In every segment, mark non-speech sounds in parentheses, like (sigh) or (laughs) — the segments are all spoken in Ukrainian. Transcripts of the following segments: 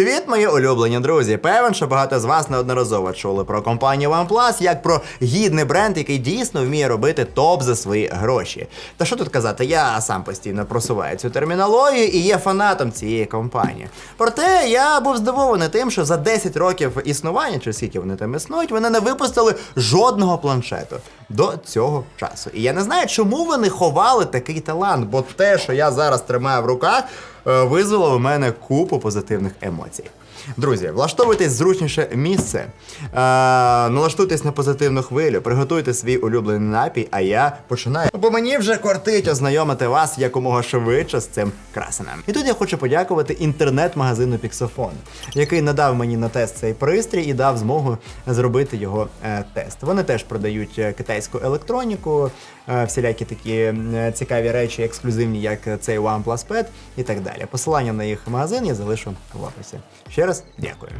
Привіт, мої улюблені друзі! Певен, що багато з вас неодноразово чули про компанію OnePlus як про гідний бренд, який дійсно вміє робити топ за свої гроші. Та що тут казати, я сам постійно просуваю цю термінологію і є фанатом цієї компанії. Проте я був здивований тим, що за 10 років існування, чи скільки вони там існують, вони не випустили жодного планшету до цього часу. І я не знаю, чому вони ховали такий талант, бо те, що я зараз тримаю в руках, е, визвело в мене купу позитивних емоцій. Друзі, влаштовуйтесь зручніше місце, е, налаштуйтесь на позитивну хвилю, приготуйте свій улюблений напій, а я починаю. Бо мені вже кортить ознайомити вас якомога швидше з цим красенем. І тут я хочу подякувати інтернет-магазину Pixofon, який надав мені на тест цей пристрій і дав змогу зробити його е, тест. Вони теж продають е, китайську електроніку, всілякі такі е, цікаві речі, ексклюзивні, як цей OnePlus Pad і так далі. Посилання на їх магазин я залишу в описі. Ще раз дякую.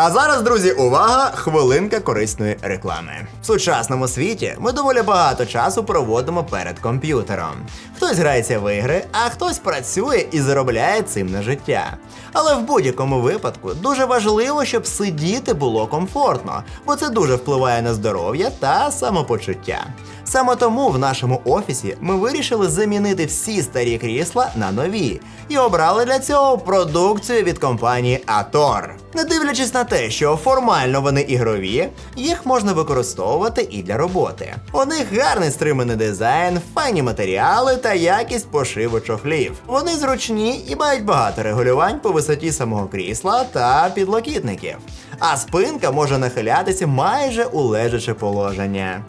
А зараз, друзі, увага! Хвилинка корисної реклами. В сучасному світі ми доволі багато часу проводимо перед комп'ютером. Хтось грається в ігри, а хтось працює і заробляє цим на життя. Але в будь-якому випадку дуже важливо, щоб сидіти було комфортно, бо це дуже впливає на здоров'я та самопочуття. Саме тому в нашому офісі ми вирішили замінити всі старі крісла на нові і обрали для цього продукцію від компанії Ator. Не дивлячись на те, що формально вони ігрові, їх можна використовувати і для роботи. У них гарний стриманий дизайн, файні матеріали та якість пошиву чохлів. Вони зручні і мають багато регулювань по висоті самого крісла та підлокітників. А спинка може нахилятися майже у лежаче положення.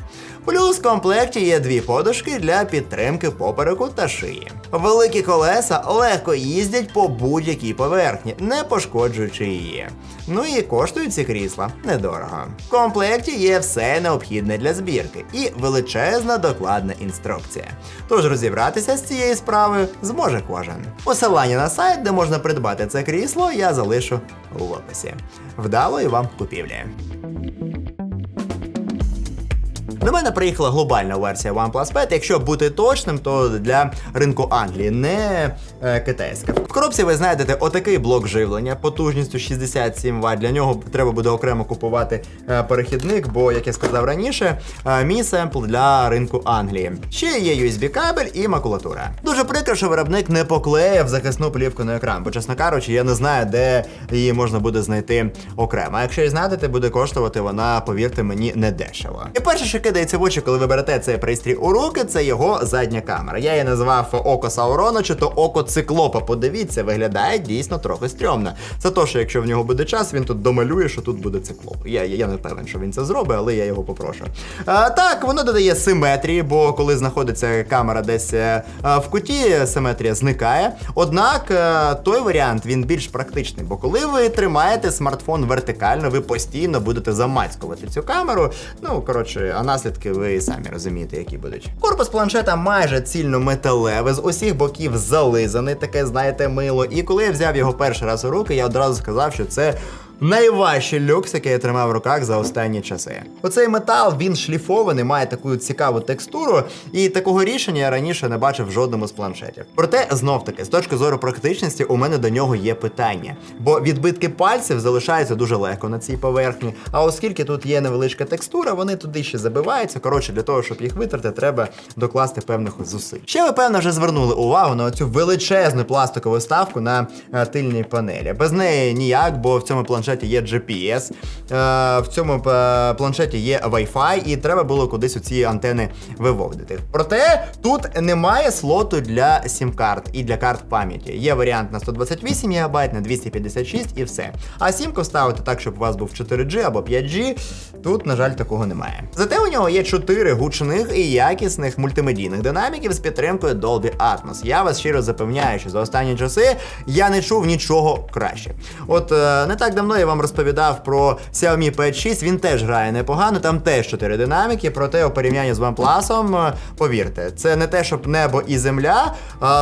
Плюс в комплекті є дві подушки для підтримки попереку та шиї. Великі колеса легко їздять по будь-якій поверхні, не пошкоджуючи її. Ну і коштують ці крісла недорого. В комплекті є все необхідне для збірки і величезна докладна інструкція. Тож розібратися з цією справою зможе кожен. Посилання на сайт, де можна придбати це крісло, я залишу в описі. Вдалої вам купівлі! До мене приїхала глобальна версія OnePlus Pad. Якщо бути точним, то для ринку Англії, не е, китайська. В коробці ви знайдете отакий блок живлення потужністю 67 Вт. Для нього треба буде окремо купувати е, перехідник, бо, як я сказав раніше, е, мій семпл для ринку Англії. Ще є USB-кабель і макулатура. Дуже прикро, що виробник не поклеїв захисну плівку на екран, бо, чесно кажучи, я не знаю, де її можна буде знайти окремо. А якщо і знайдете, буде коштувати вона, повірте мені, не дешево. І перше, що кидається в очі, коли ви берете цей пристрій у руки, це його задня камера. Я її назвав око Саурона чи то око циклопа. Подивіться, виглядає дійсно трохи стрьомно. Це то, що якщо в нього буде час, він тут домалює, що тут буде циклоп. Я, я не певен, що він це зробить, але я його попрошу. А, так, воно додає симетрії, бо коли знаходиться камера десь е, в куті, симетрія зникає. Однак е, той варіант він більш практичний, бо коли ви тримаєте смартфон вертикально, ви постійно будете замацькувати цю камеру. Ну коротше, а наслідки ви самі розумієте, які будуть. Корпус планшета майже цільно металевий, з усіх боків зализаний, таке, знаєте, мило. І коли я взяв його перший раз у руки, я одразу сказав, що це. Найважчий люкс, який я тримав в руках за останні часи. Оцей метал він шліфований, має таку цікаву текстуру, і такого рішення я раніше не бачив в жодному з планшетів. Проте, знов таки, з точки зору практичності, у мене до нього є питання, бо відбитки пальців залишаються дуже легко на цій поверхні. А оскільки тут є невеличка текстура, вони туди ще забиваються. Коротше, для того, щоб їх витерти, треба докласти певних зусиль. Ще ви певно вже звернули увагу на цю величезну пластикову вставку на е, тильній панелі. Без неї ніяк, бо в цьому планшеті є GPS, е, в цьому е, планшеті є Wi-Fi, і треба було кудись у ці антени виводити. Проте тут немає слоту для сім-карт і для карт пам'яті. Є варіант на 128 ГБ, на 256 і все. А сімку ставити так, щоб у вас був 4G або 5G. Тут, на жаль, такого немає. Зате у нього є 4 гучних і якісних мультимедійних динаміків з підтримкою Dolby Atmos. Я вас щиро запевняю, що за останні часи я не чув нічого краще. От е, не так давно я вам розповідав про Xiaomi Pad 6, він теж грає непогано, там теж 4 динаміки, проте у порівнянні з OnePlus, е, повірте, це не те, щоб небо і земля,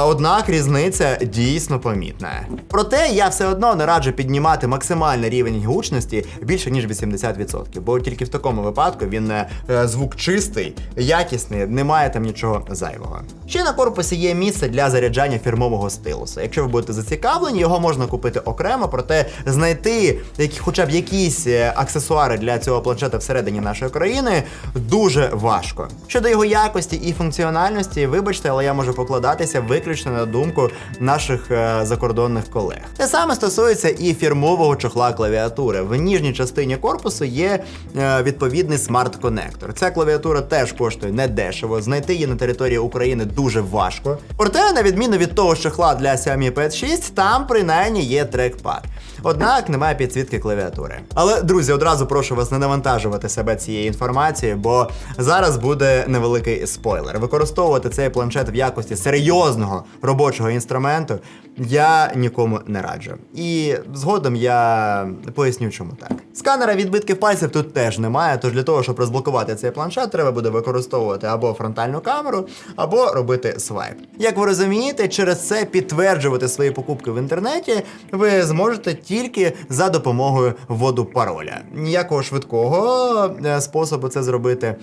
однак різниця дійсно помітна. Проте я все одно не раджу піднімати максимальний рівень гучності більше ніж 80%, бо тільки в такому випадку він е, е, звук чистий, якісний, немає там нічого зайвого. Ще на корпусі є місце для заряджання фірмового стилуса. Якщо ви будете зацікавлені, його можна купити окремо, проте знайти які, хоча б якісь е, аксесуари для цього планшета всередині нашої країни дуже важко. Щодо його якості і функціональності, вибачте, але я можу покладатися виключно на думку наших е, закордонних колег. Те саме стосується і фірмового чохла клавіатури. В ніжній частині корпусу є е, відповідний смарт-конектор. Ця клавіатура теж коштує недешево. Знайти її на території України дуже важко. Проте, на відміну від того чохла для Xiaomi Pad 6, там принаймні є трекпад. Однак немає підсвітки клавіатури. Але друзі, одразу прошу вас не навантажувати себе цією інформацією, бо зараз буде невеликий спойлер. Використовувати цей планшет в якості серйозного робочого інструменту я нікому не раджу. І згодом я поясню, чому так. Сканера відбитків пальців тут теж немає, тож для того, щоб розблокувати цей планшет, треба буде використовувати або фронтальну камеру, або робити свайп. Як ви розумієте, через це підтверджувати свої покупки в інтернеті ви зможете тільки за допомогою вводу пароля. Ніякого швидкого е, способу це зробити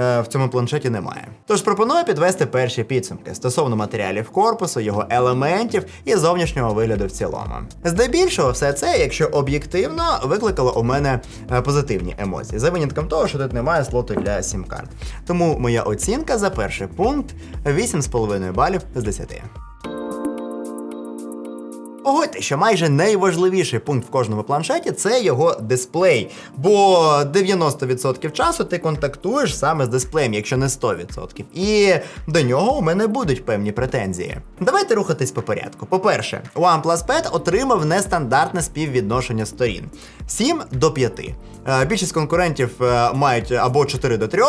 е, в цьому планшеті немає. Тож пропоную підвести перші підсумки стосовно матеріалів корпусу, його елементів і зовнішнього вигляду в цілому. Здебільшого, все це, якщо об'єктивно, викликало у мене е, позитивні емоції, за винятком того, що тут немає слоту для сім-карт. Тому моя оцінка за перший пункт 8,5 балів з 10. Погодьте, що майже найважливіший пункт в кожному планшеті це його дисплей. Бо 90% часу ти контактуєш саме з дисплеєм, якщо не 100%. І до нього у мене будуть певні претензії. Давайте рухатись по порядку. По-перше, OnePlus Pad отримав нестандартне співвідношення сторін 7 до 5. Е, Більшість конкурентів е, мають або 4 до 3,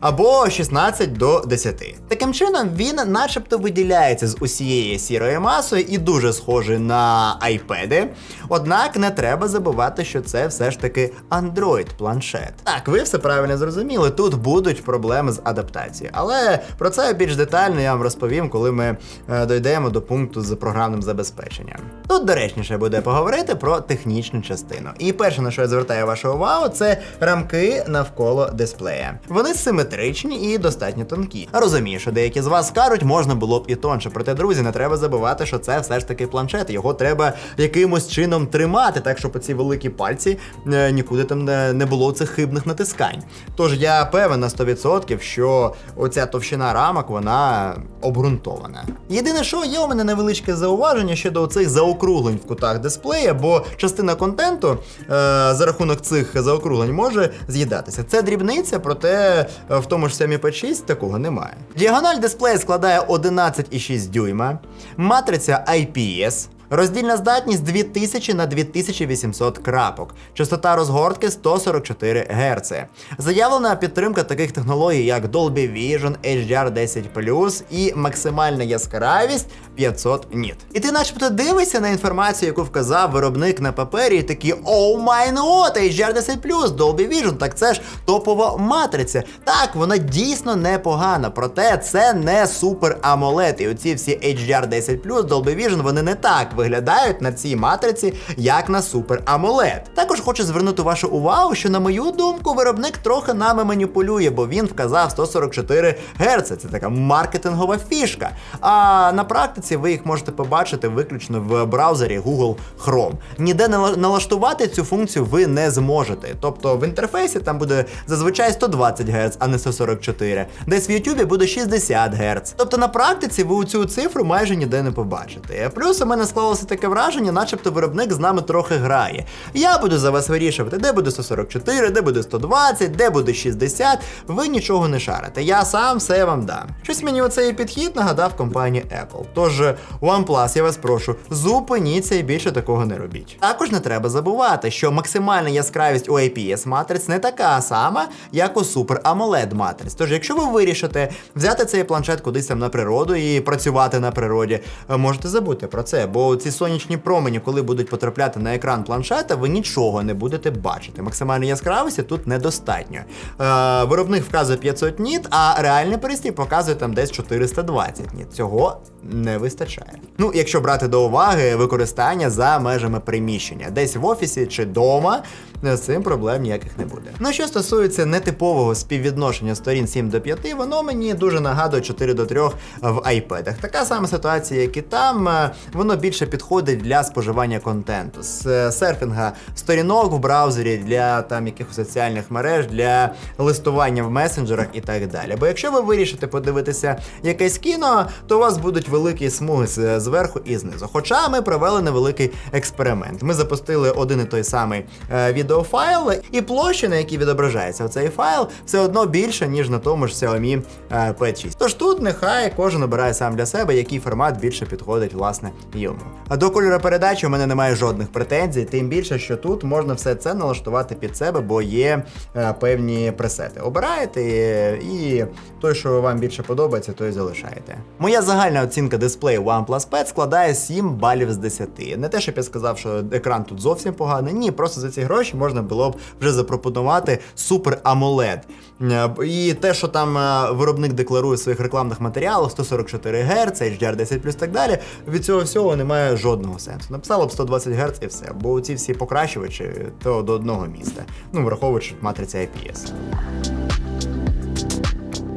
або 16 до 10. Таким чином, він начебто виділяється з усієї сірої масою і дуже схожий на айпеди. Однак не треба забувати, що це все ж таки Android планшет. Так, ви все правильно зрозуміли. Тут будуть проблеми з адаптацією, але про це більш детально я вам розповім, коли ми е, дійдемо до пункту з програмним забезпеченням. Тут доречніше буде поговорити про технічну частину. І перше, на що я звертаю вашу увагу, це рамки навколо дисплея. Вони симетричні і достатньо тонкі. Розумію, що деякі з вас скажуть, можна було б і тонше. Проте, друзі, не треба забувати, що це все ж таки планшет. Його треба якимось чином тримати, так щоб ці великі пальці е, нікуди там не, не було цих хибних натискань. Тож я певен на 100%, що оця товщина рамок вона обґрунтована. Єдине, що є у мене невеличке зауваження щодо цих заокруглень в кутах дисплея, бо частина контенту е, за рахунок цих заокруглень може з'їдатися. Це дрібниця, проте е, в тому ж самі P6 такого немає. Діагональ дисплея складає 11,6 дюйма, матриця IPS. Роздільна здатність 2000 на 2800 крапок, частота розгортки 144 Гц. Заявлена підтримка таких технологій, як Dolby Vision, HDR10 і максимальна яскравість 500 ніт. І ти начебто дивишся на інформацію, яку вказав виробник на папері, і такий оу май нот, HDR10 Dolby Vision, так це ж топова матриця. Так, вона дійсно непогана, проте це не супер AMOLED. І оці всі HDR10 Dolby Vision, вони не так виглядають на цій матриці, як на Super AMOLED. Також хочу звернути вашу увагу, що на мою думку, виробник трохи нами маніпулює, бо він вказав 144 Гц. Це така маркетингова фішка. А на практиці ви їх можете побачити виключно в браузері Google Chrome. Ніде нала- налаштувати цю функцію ви не зможете. Тобто в інтерфейсі там буде зазвичай 120 Гц, а не 144. Десь в YouTube буде 60 Гц. Тобто на практиці ви цю цифру майже ніде не побачите. Плюс у мене склалося таке враження, начебто виробник з нами трохи грає. Я буду за вас вирішувати, де буде 144, де буде 120, де буде 60. Ви нічого не шарите. Я сам все вам дам. Щось мені оцей підхід нагадав компанії Apple. Тож OnePlus, я вас прошу, зупиніться і більше такого не робіть. Також не треба забувати, що максимальна яскравість у IPS матриць не така сама, як у Super AMOLED матриць. Тож, якщо ви вирішите взяти цей планшет кудись там на природу і працювати на природі, е, можете забути про це, бо ці сонячні промені, коли будуть потрапляти на екран планшета, ви нічого не будете бачити. Максимальної яскравості тут недостатньо. Е, виробник вказує 500 ніт, а реальний пристрій показує там десь 420 ніт. Цього не вистачає. Ну, якщо брати до уваги використання за межами приміщення, десь в офісі чи вдома, з цим проблем ніяких не буде. Ну, що стосується нетипового співвідношення сторін 7 до 5, воно мені дуже нагадує 4 до 3 в айпедах. Така сама ситуація, як і там, е, воно більше підходить для споживання контенту, з е, серфінга сторінок в браузері для там якихось соціальних мереж, для листування в месенджерах і так далі. Бо якщо ви вирішите подивитися якесь кіно, то у вас будуть великі смуги з- зверху і знизу. Хоча ми провели невеликий експеримент. Ми запустили один і той самий е, відеофайл, і площа, на якій відображається цей файл, все одно більше, ніж на тому ж Xiaomi е, P6. Тож тут нехай кожен обирає сам для себе, який формат більше підходить власне йому. А до кольоропередачі у мене немає жодних претензій, тим більше, що тут можна все це налаштувати під себе, бо є е, певні пресети. Обираєте е, і той, що вам більше подобається, той залишаєте. Моя загальна оцінка дисплею OnePlus Pad складає 7 балів з 10. Не те, щоб я сказав, що екран тут зовсім поганий. Ні, просто за ці гроші можна було б вже запропонувати супер AMOLED. Е, І те, що там е, виробник декларує в своїх рекламних матеріалах 144 Гц, HDR10 і так далі, від цього всього немає жодного сенсу. Написало б 120 Гц і все, бо ці всі покращувачі то до одного міста. Ну, враховуючи матриця IPS.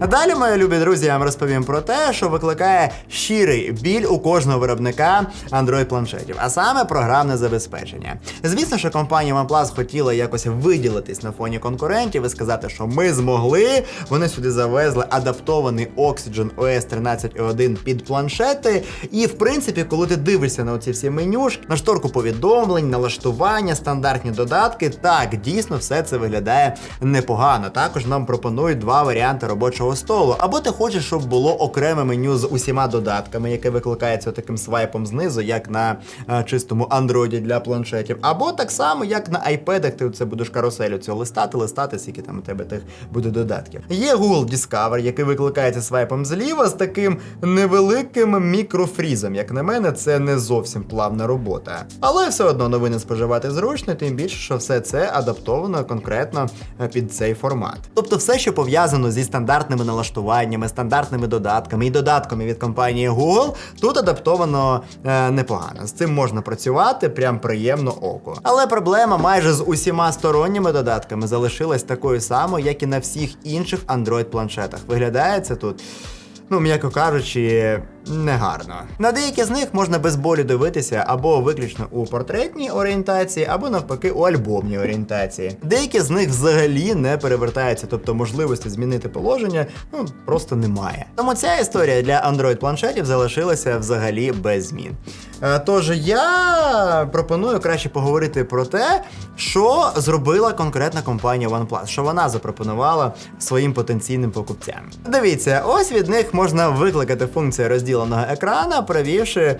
Далі, мої любі друзі, я вам розповім про те, що викликає щирий біль у кожного виробника Android планшетів, а саме програмне забезпечення. Звісно, що компанія OnePlus хотіла якось виділитись на фоні конкурентів і сказати, що ми змогли. Вони сюди завезли адаптований Oxygen OS 13.1 під планшети. І в принципі, коли ти дивишся на оці всі менюшки, на шторку повідомлень, налаштування, стандартні додатки, так дійсно все це виглядає непогано. Також нам пропонують два варіанти робочого столу. Або ти хочеш, щоб було окреме меню з усіма додатками, яке викликається таким свайпом знизу, як на е, чистому андроїді для планшетів, або так само, як на iPad, ти це будеш каруселю цього листати, листати, скільки там у тебе тих буде додатків. Є Google Discover, який викликається свайпом зліва з таким невеликим мікрофрізом. Як на мене, це не зовсім плавна робота. Але все одно новини споживати зручно, тим більше, що все це адаптовано конкретно е, під цей формат. Тобто, все, що пов'язано зі стандартними налаштуваннями, стандартними додатками і додатками від компанії Google, тут адаптовано е, непогано. З цим можна працювати, прям приємно око. Але проблема майже з усіма сторонніми додатками залишилась такою самою, як і на всіх інших Android планшетах. Виглядає це тут. Ну, м'яко кажучи, негарно. На деякі з них можна без болю дивитися або виключно у портретній орієнтації, або навпаки у альбомній орієнтації. Деякі з них взагалі не перевертаються, тобто можливості змінити положення ну просто немає. Тому ця історія для Android планшетів залишилася взагалі без змін. Е, Тож я пропоную краще поговорити про те, що зробила конкретна компанія OnePlus, що вона запропонувала своїм потенційним покупцям. Дивіться, ось від них можна викликати функцію розділеного екрана, провівши е,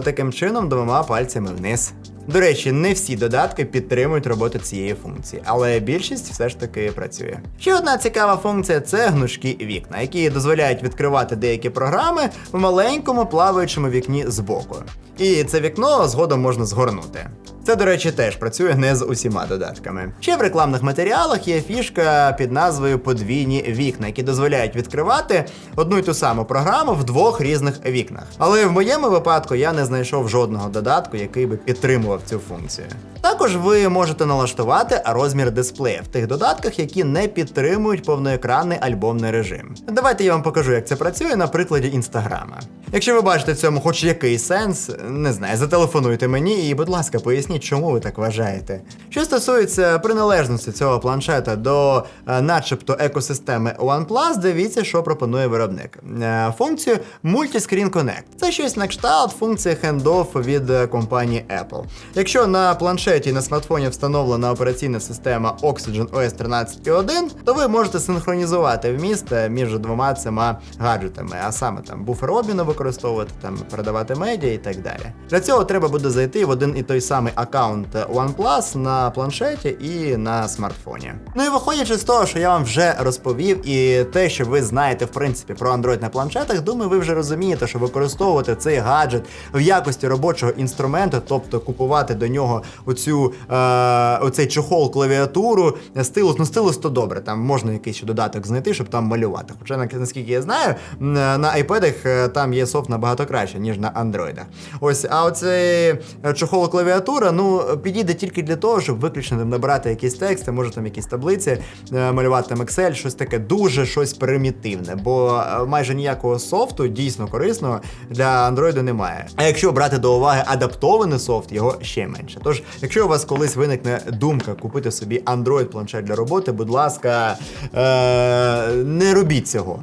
таким чином двома пальцями вниз. До речі, не всі додатки підтримують роботу цієї функції, але більшість все ж таки працює. Ще одна цікава функція це гнучкі вікна, які дозволяють відкривати деякі програми в маленькому плаваючому вікні збоку. І це вікно згодом можна згорнути. Це, до речі, теж працює не з усіма додатками. Ще в рекламних матеріалах є фішка під назвою подвійні вікна, які дозволяють відкривати одну й ту саму програму в двох різних вікнах. Але в моєму випадку я не знайшов жодного додатку, який би підтримував цю функцію. Також ви можете налаштувати розмір дисплея в тих додатках, які не підтримують повноекранний альбомний режим. Давайте я вам покажу, як це працює на прикладі інстаграма. Якщо ви бачите в цьому хоч якийсь сенс, не знаю, зателефонуйте мені і, будь ласка, поясніть, чому ви так вважаєте. Що стосується приналежності цього планшета до е, начебто екосистеми OnePlus, дивіться, що пропонує виробник. Е, Функцію Multiscreen Connect. Це щось на кшталт функції handoff від е, компанії Apple. Якщо на планшеті на смартфоні встановлена операційна система Oxygen OS 13.1, то ви можете синхронізувати вміст між двома цими гаджетами, а саме там буфер обміну використовувати, там передавати медіа і так далі. Для цього треба буде зайти в один і той самий аккаунт OnePlus на планшеті і на смартфоні. Ну і виходячи з того, що я вам вже розповів, і те, що ви знаєте в принципі про Android на планшетах, думаю, ви вже розумієте, що використовувати цей гаджет в якості робочого інструменту, тобто купувати до нього оцю е, оцей чохол клавіатуру, стилус, ну стилус то добре. Там можна якийсь ще додаток знайти, щоб там малювати. Хоча наскільки я знаю, на iPad е, там є софт набагато краще, ніж на Android. Ось, а оцей е, чохол клавіатура, ну підійде тільки для того, щоб виключно там набрати якісь тексти, може там якісь таблиці, е, малювати там Excel, щось таке дуже щось примітивне, бо е, майже ніякого софту дійсно корисного для Android немає. А якщо брати до уваги адаптований софт, його ще менше. Тож, якщо у вас колись виникне думка купити собі Android планшет для роботи, будь ласка, е- не робіть цього.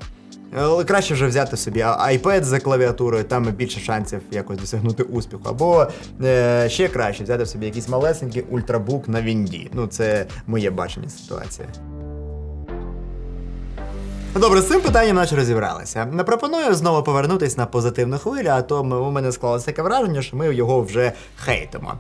Краще вже взяти собі iPad за клавіатурою, там більше шансів якось досягнути успіху. Або е, ще краще взяти собі якийсь малесенький ультрабук на Вінді. Ну, це моє бачення ситуації. Добре, з цим питанням наче розібралися. Не пропоную знову повернутись на позитивну хвилю, а то у мене склалося таке враження, що ми його вже хейтимо.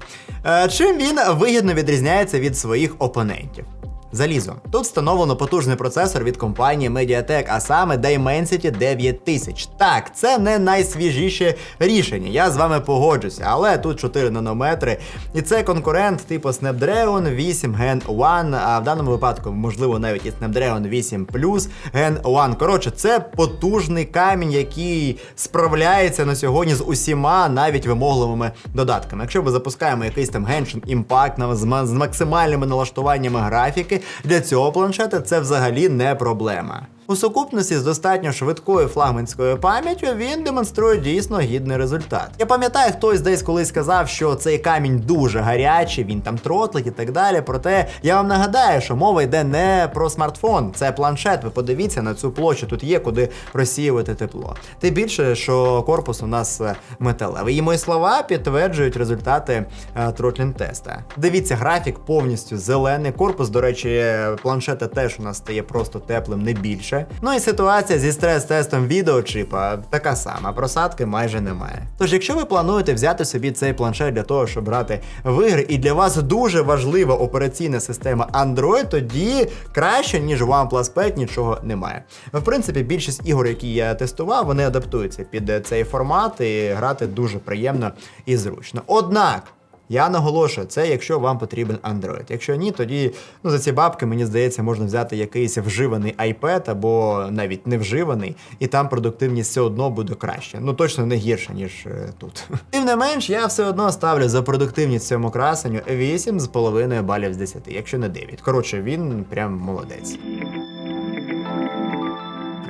Е, чим він вигідно відрізняється від своїх опонентів? Залізо. Тут встановлено потужний процесор від компанії Mediatek, а саме Dimensity 9000. Так, це не найсвіжіше рішення, я з вами погоджуся, але тут 4 нанометри, і це конкурент типу Snapdragon 8 Gen 1, а в даному випадку, можливо, навіть і Snapdragon 8 Plus Gen 1. Коротше, це потужний камінь, який справляється на сьогодні з усіма навіть вимогливими додатками. Якщо ми запускаємо якийсь там Genshin Impact з максимальними налаштуваннями графіки, для цього планшета це взагалі не проблема. У сукупності з достатньо швидкою флагманською пам'яттю він демонструє дійсно гідний результат. Я пам'ятаю, хтось десь колись сказав, що цей камінь дуже гарячий, він там тротлить і так далі. Проте я вам нагадаю, що мова йде не про смартфон, це планшет. Ви подивіться на цю площу, тут є куди розсіювати тепло. Тим більше, що корпус у нас е, металевий. І мої слова підтверджують результати е, тротлінг теста. Дивіться, графік повністю зелений. Корпус, до речі, планшета теж у нас стає просто теплим, не більше. Ну і ситуація зі стрес-тестом відеочипа така сама, просадки майже немає. Тож, якщо ви плануєте взяти собі цей планшет для того, щоб грати в ігри, і для вас дуже важлива операційна система Android, тоді краще, ніж OnePlus 5 нічого немає. В принципі, більшість ігор, які я тестував, вони адаптуються під цей формат і грати дуже приємно і зручно. Однак. Я наголошую, це якщо вам потрібен Android. Якщо ні, тоді ну за ці бабки, мені здається, можна взяти якийсь вживаний iPad або навіть не вживаний, і там продуктивність все одно буде краще. Ну точно не гірше, ніж е, тут. (laughs) Тим не менш, я все одно ставлю за продуктивність цьому красенню 8,5 балів з 10, якщо не 9. Коротше, він прям молодець.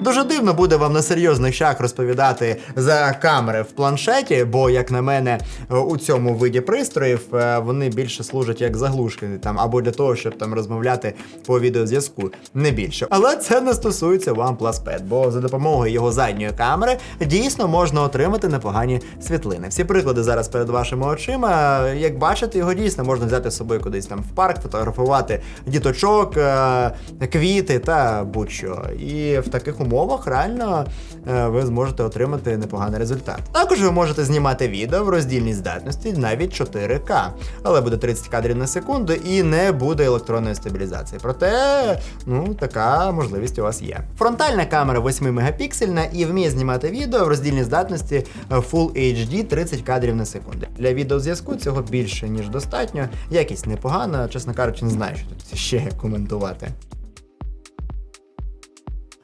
Дуже дивно буде вам на серйозних щах розповідати за камери в планшеті, бо, як на мене, у цьому виді пристроїв е, вони більше служать як заглушки там або для того, щоб там розмовляти по відеозв'язку, не більше. Але це не стосується OnePlus 5, бо за допомогою його задньої камери дійсно можна отримати непогані світлини. Всі приклади зараз перед вашими очима. Як бачите, його дійсно можна взяти з собою кудись там в парк, фотографувати діточок, е, квіти та будь-що. І в таких умовах реально е, ви зможете отримати непоганий результат. Також ви можете знімати відео в роздільній здатності навіть 4К, але буде 30 кадрів на секунду і не буде електронної стабілізації. Проте, ну, така можливість у вас є. Фронтальна камера 8 мегапіксельна і вміє знімати відео в роздільній здатності е, Full HD 30 кадрів на секунду. Для відеозв'язку цього більше ніж достатньо. Якість непогана, чесно кажучи, не знаю, що тут ще коментувати.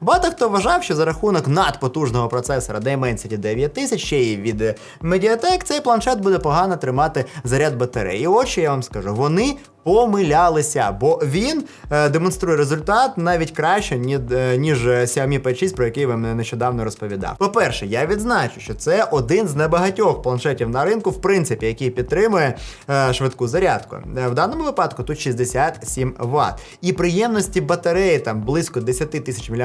Багато хто вважав, що за рахунок надпотужного процесора Dimensity 9000, ще й від Mediatek, цей планшет буде погано тримати заряд батареї. І от що я вам скажу, вони помилялися, бо він е, демонструє результат навіть краще, ні- е, ніж е, Xiaomi Pad 6, про який я вам нещодавно розповідав. По-перше, я відзначу, що це один з небагатьох планшетів на ринку, в принципі, який підтримує е, швидку зарядку. Е, В даному випадку тут 67 Вт. І приємності батареї там близько 10 тисяч мАч.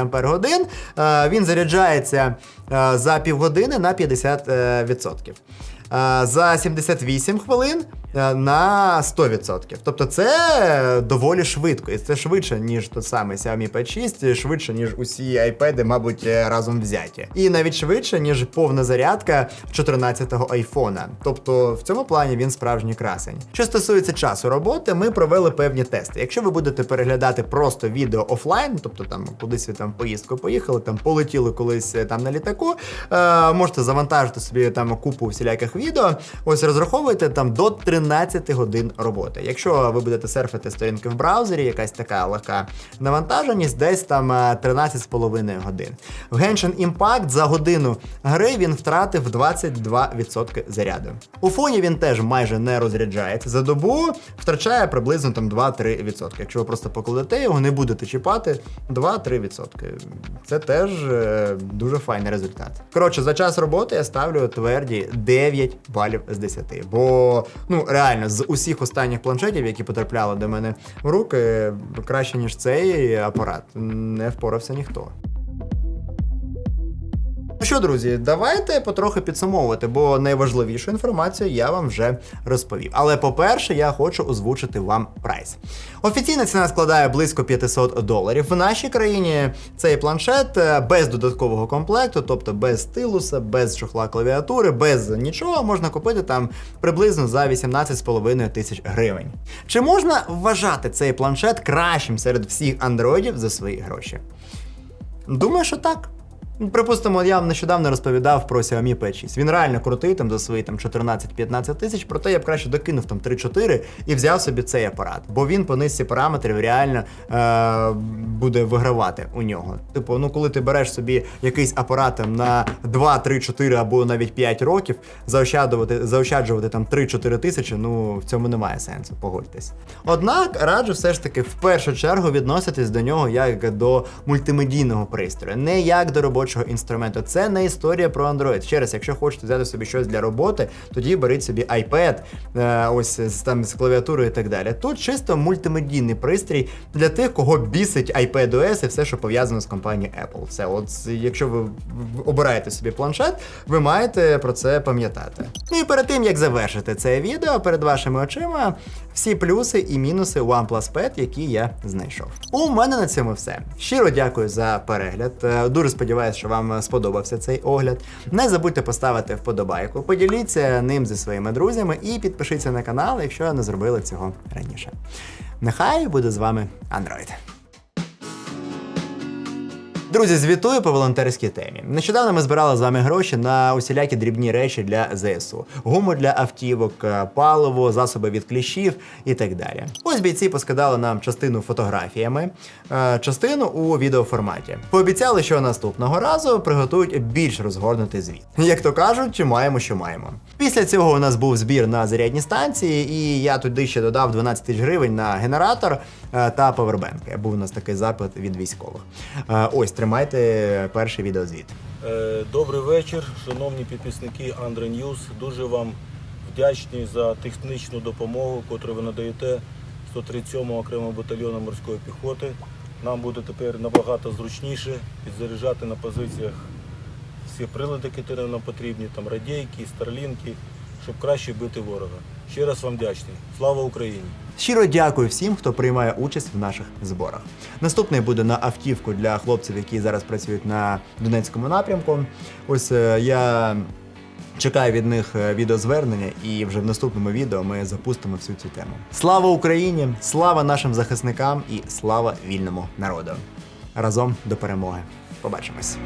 Е, він заряджається е, за півгодини на 50%. е, За 78 хвилин на 100%. Тобто це доволі швидко. І це швидше, ніж той самий Xiaomi Pad 6, швидше, ніж усі iPad, мабуть, е, разом взяті. І навіть швидше, ніж повна зарядка 14-го айфона. Тобто в цьому плані він справжній красень. Що стосується часу роботи, ми провели певні тести. Якщо ви будете переглядати просто відео офлайн, тобто там кудись ви там поїздку поїхали, там полетіли колись е, там на літаку, е, можете завантажити собі там купу всіляких відео. Ось розраховуйте там до 13 годин роботи. Якщо ви будете серфити сторінки в браузері, якась така легка навантаженість, десь там е, 13,5 годин. В Genshin Impact за годину гри він втратив 22% заряду. У фоні він теж майже не розряджається. За добу втрачає приблизно там 2-3%. Якщо ви просто покладете його, не будете чіпати 2-3%. Це теж е, дуже файний результат. Коротше, за час роботи я ставлю тверді 9 балів з 10. Бо ну реально з усіх останніх планшетів, які потрапляли до мене в руки, краще ніж цей апарат не впорався ніхто. Ну що, друзі, давайте потрохи підсумовувати, бо найважливішу інформацію я вам вже розповів. Але по-перше, я хочу озвучити вам прайс. Офіційна ціна складає близько 500 доларів. В нашій країні цей планшет е, без додаткового комплекту, тобто без стилуса, без чохла клавіатури, без нічого, можна купити там приблизно за 18,5 тисяч гривень. Чи можна вважати цей планшет кращим серед всіх андроїдів за свої гроші? Думаю, що так. Ну, Припустимо, я вам нещодавно розповідав про Xiaomi Pad 6. Він реально крутий там за свої там 14-15 тисяч, проте я б краще докинув там 3-4 і взяв собі цей апарат, бо він по низці параметрів реально е- буде вигравати у нього. Типу, ну коли ти береш собі якийсь апарат там, на 2, 3, 4 або навіть 5 років, заощаджувати, заощаджувати там 3-4 тисячі, ну в цьому немає сенсу, погодьтесь. Однак раджу все ж таки в першу чергу відноситись до нього як до мультимедійного пристрою, не як до робочого інструменту. Це не історія про Android. Ще раз, якщо хочете взяти собі щось для роботи, тоді беріть собі iPad, е, ось там з клавіатурою і так далі. Тут чисто мультимедійний пристрій для тих, кого бісить iPadOS і все, що пов'язано з компанією Apple. Все, от якщо ви обираєте собі планшет, ви маєте про це пам'ятати. Ну і перед тим як завершити це відео, перед вашими очима всі плюси і мінуси OnePlus Pad, які я знайшов. У мене на цьому все. Щиро дякую за перегляд. Е, Дуже сподіваюся, що вам сподобався цей огляд. Не забудьте поставити вподобайку, поділіться ним зі своїми друзями і підпишіться на канал, якщо не зробили цього раніше. Нехай буде з вами Android. Друзі, звітую по волонтерській темі. Нещодавно ми збирали з вами гроші на усілякі дрібні речі для ЗСУ: гуму для автівок, е, паливо, засоби від кліщів і так далі. Ось бійці поскидали нам частину фотографіями, е, частину у відеоформаті. Пообіцяли, що наступного разу приготують більш розгорнутий звіт. Як то кажуть, маємо, що маємо. Після цього у нас був збір на зарядні станції, і я туди ще додав 12 тисяч гривень на генератор та павербенки. Був у нас такий запит від військових. Е, Ось тримайте перший відеозвіт. Е, Добрий вечір, шановні підписники Андре News. Дуже вам вдячні за технічну допомогу, яку ви надаєте 137-му окремому батальйону морської піхоти. Нам буде тепер набагато зручніше підзаряджати на позиціях всі прилади, які нам потрібні, там радійки, старлінки, щоб краще бити ворога. Ще раз вам вдячний. Слава Україні! Щиро дякую всім, хто приймає участь в наших зборах. Наступний буде на автівку для хлопців, які зараз працюють на Донецькому напрямку. Ось е, я чекаю від них е, відеозвернення, і вже в наступному відео ми запустимо всю цю тему. Слава Україні! Слава нашим захисникам і слава вільному народу! Разом до перемоги! Побачимось!